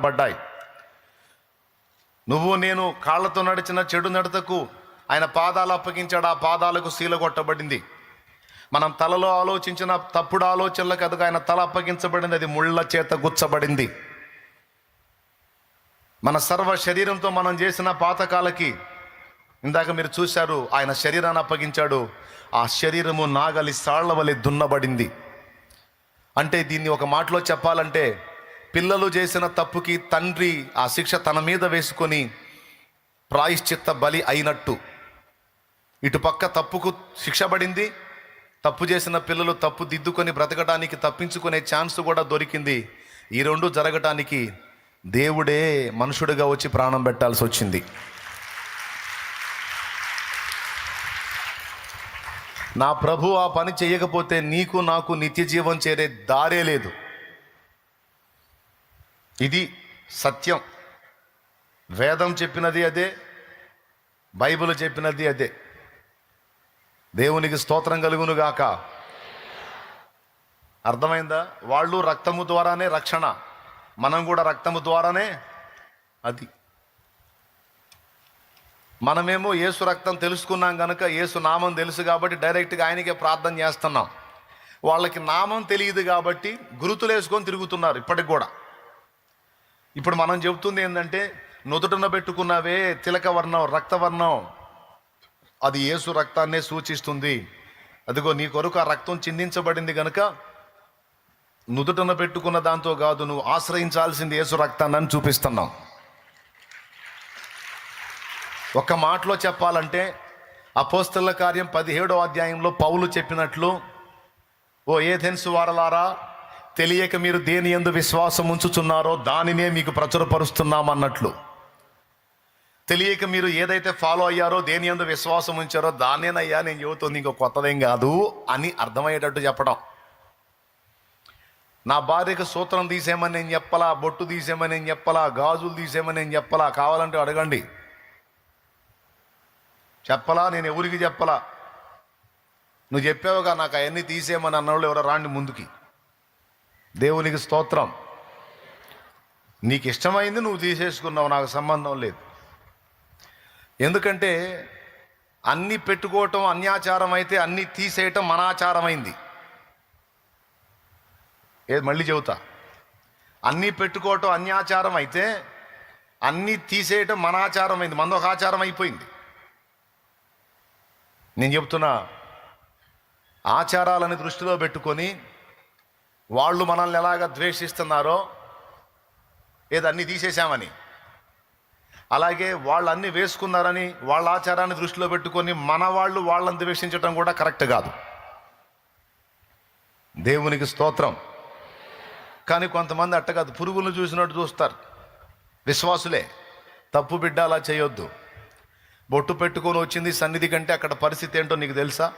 కొట్టబడ్డాయి నువ్వు నేను కాళ్ళతో నడిచిన చెడు నడతకు ఆయన పాదాలు అప్పగించాడు. ఆ పాదాలకు శీల కొట్టబడింది. మనం తలలో ఆలోచించిన తప్పుడు ఆలోచనలకు అదుగు ఆయన తల అప్పగించబడింది. అది ముళ్ళ చేత గుచ్చబడింది. మన సర్వ శరీరంతో మనం చేసిన పాతకాలకి ఇందాక మీరు చూశారు ఆయన శరీరాన్ని అప్పగించాడు. ఆ శరీరము నాగలి సాళ్ళ వలె దున్నబడింది. అంటే దీన్ని ఒక మాటలో చెప్పాలంటే పిల్లలు చేసిన తప్పుకి తండ్రి ఆ శిక్ష తన మీద వేసుకొని ప్రాయశ్చిత్త బలి అయినట్టు. ఇటుపక్క తప్పుకు శిక్ష పడింది తప్పు చేసిన పిల్లలు తప్పు దిద్దుకొని బ్రతకడానికి తప్పించుకునే ఛాన్స్ కూడా దొరికింది. ఈ రెండు జరగటానికి దేవుడే మనుషుడిగా వచ్చి ప్రాణం పెట్టాల్సి వచ్చింది. నా ప్రభు ఆ పని చేయకపోతే నీకు నాకు నిత్య జీవం చేరే దారే లేదు. ఇది సత్యం. వేదం చెప్పినది అదే బైబిల్ చెప్పినది అదే. దేవునికి స్తోత్రం కలుగును గాక అర్థమైందా? వాళ్ళు రక్తము ద్వారానే రక్షణ. మనం కూడా రక్తము ద్వారానే అది. మనమేమో యేసు రక్తం తెలుసుకున్నాం కనుక యేసు నామం తెలుసు కాబట్టి డైరెక్ట్గా ఆయనకే ప్రార్థన చేస్తున్నాం. వాళ్ళకి నామం తెలియదు కాబట్టి గురుతులు వేసుకొని తిరుగుతున్నారు ఇప్పటికి కూడా. ఇప్పుడు మనం చెబుతుంది ఏంటంటే నుదుటన పెట్టుకున్నవే తిలక వర్ణం రక్తవర్ణం అది యేసు రక్తాన్నే సూచిస్తుంది. అదిగో నీ కొరకు ఆ రక్తం చిందించబడింది కనుక నుదుటన పెట్టుకున్న దాంతో కాదు నువ్వు ఆశ్రయించాల్సింది యేసు రక్తాన్ని చూపిస్తున్నావు చూపిస్తున్నాం. ఒక మాటలో చెప్పాలంటే అపోస్తల కార్యం పదిహేడో అధ్యాయంలో పౌలు చెప్పినట్లు ఓ ఏథెన్స్ వారలారా తెలియక మీరు దేని ఎందు విశ్వాసం ఉంచుచున్నారో దానినే మీకు ప్రచురపరుస్తున్నామన్నట్లు. తెలియక మీరు ఏదైతే ఫాలో అయ్యారో దేని ఎందు విశ్వాసం ఉంచారో దానేనయ్యా నేను చెబుతుంది ఇంకో కొత్తదేం కాదు అని అర్థమయ్యేటట్టు చెప్పడం. నా భార్యకు సూత్రం తీసేయమని నేను చెప్పలా బొట్టు తీసేయమని నేను చెప్పలా గాజులు తీసేయమని నేను చెప్పలా కావాలంటే అడగండి. చెప్పలా నేను ఎవరికి చెప్పలా? నువ్వు చెప్పావుగా నాకు అవన్నీ తీసేయమని అన్నవాళ్ళు ఎవరో రాండి ముందుకి. దేవునికి స్తోత్రం. నీకు ఇష్టమైంది నువ్వు తీసేసుకున్నావు నాకు సంబంధం లేదు. ఎందుకంటే అన్నీ పెట్టుకోవటం అన్యాచారం అయితే అన్నీ తీసేయటం మనాచారమైంది. ఏది మళ్ళీ చెబుతా. అన్నీ పెట్టుకోవటం అన్యాచారం అయితే అన్నీ తీసేయటం మనాచారమైంది అయింది ఒక ఆచారం అయిపోయింది నేను చెప్తున్నా ఆచారాలని దృష్టిలో పెట్టుకొని వాళ్ళు మనల్ని ఎలాగ ద్వేషిస్తున్నారో ఏదో అన్నీ తీసేశామని. అలాగే వాళ్ళు అన్నీ వేసుకున్నారని వాళ్ళ ఆచారాన్ని దృష్టిలో పెట్టుకొని మన వాళ్ళు వాళ్ళని ద్వేషించడం కూడా కరెక్ట్ కాదు. దేవునికి స్తోత్రం. కానీ కొంతమంది అట్ట కాదు పురుగులను చూసినట్టు చూస్తారు. విశ్వాసులే తప్పు బిడ్డ అలా చేయొద్దు. బొట్టు పెట్టుకొని వచ్చింది సన్నిధి కంటే అక్కడ పరిస్థితి ఏంటో నీకు తెలుసా?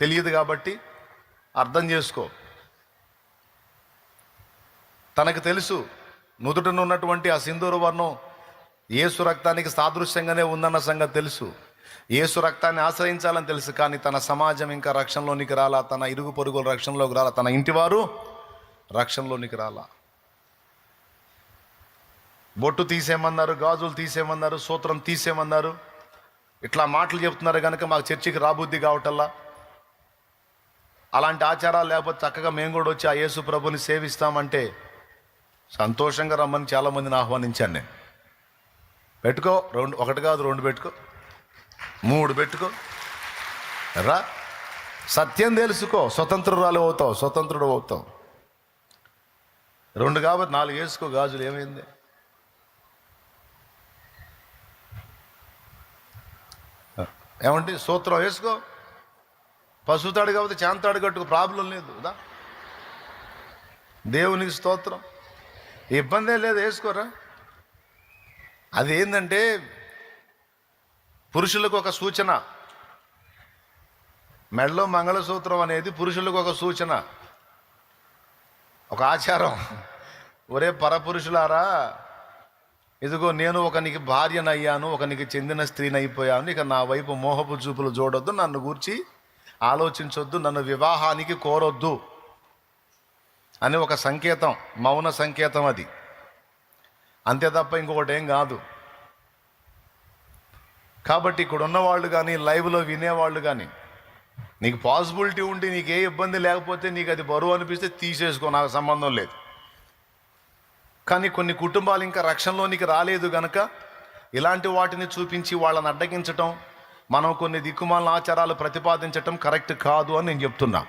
తెలియదు కాబట్టి అర్థం చేసుకో. తనకు తెలుసు నుదుటను ఉన్నటువంటి ఆ సింధూర వర్ణం ఏసు రక్తానికి సాదృశ్యంగానే ఉందన్న సంగతి తెలుసు. ఏసు రక్తాన్ని ఆశ్రయించాలని తెలుసు కానీ తన సమాజం ఇంకా రక్షణలోనికి రాలా తన ఇరుగు పొరుగుల రక్షణలోకి రాలా తన ఇంటివారు రక్షణలోనికి రాలా. బొట్టు తీసేయమన్నారు గాజులు తీసేయమన్నారు సూత్రం తీసేయమన్నారు. ఇట్లా మాటలు చెప్తున్నారు కనుక మాకు చర్చికి రాబుద్ది కావటల్లా? అలాంటి ఆచారాలు లేకపోతే చక్కగా మేము కూడా వచ్చి ఆ యేసు ప్రభుని సేవిస్తామంటే సంతోషంగా రమ్మని చాలామందిని ఆహ్వానించాను నేను. పెట్టుకో రెండు ఒకటి కాదు రెండు పెట్టుకో మూడు పెట్టుకో. రా. సత్యం తెలుసుకో స్వతంత్రురాలు అవుతావు స్వతంత్రుడు అవుతావు. రెండు కాబట్టి నాలుగు వేసుకో గాజులు ఏమైంది? ఏమంటే సూత్రం వేసుకో. పసుతాడు కాబట్టి చేంతాడు కట్టుకు ప్రాబ్లం లేదు కదా దేవునికి స్తోత్రం. ఇబ్బందే లేదు వేసుకోరా? అది ఏంటంటే పురుషులకు ఒక సూచన. మెడలో మంగళసూత్రం అనేది పురుషులకు ఒక సూచన. ఒక ఆచారం. ఒరే పరపురుషులారా ఇదిగో నేను ఒకనికి భార్యనయ్యాను ఒకనికి చెందిన స్త్రీని అయిపోయాను ఇక నా వైపు మోహపు చూపులు చూడొద్దు నన్ను గూర్చి ఆలోచించొద్దు నన్ను వివాహానికి కోరొద్దు అని ఒక సంకేతం మౌన సంకేతం అది. అంతే తప్ప ఇంకొకటి ఏం కాదు. కాబట్టి ఇక్కడ ఉన్నవాళ్ళు కానీ లైవ్లో వినేవాళ్ళు కానీ నీకు పాసిబిలిటీ ఉండి నీకు ఏ ఇబ్బంది లేకపోతే నీకు అది బరువు అనిపిస్తే తీసేసుకో నాకు సంబంధం లేదు. కానీ కొన్ని కుటుంబాలు ఇంకా రక్షణలోనికి రాలేదు గనక ఇలాంటి వాటిని చూపించి వాళ్ళని అడ్డగించటం మనం కొన్ని దిక్కుమాలిన ఆచారాలు ప్రతిపాదించటం కరెక్ట్ కాదు అని నేను చెప్తున్నా.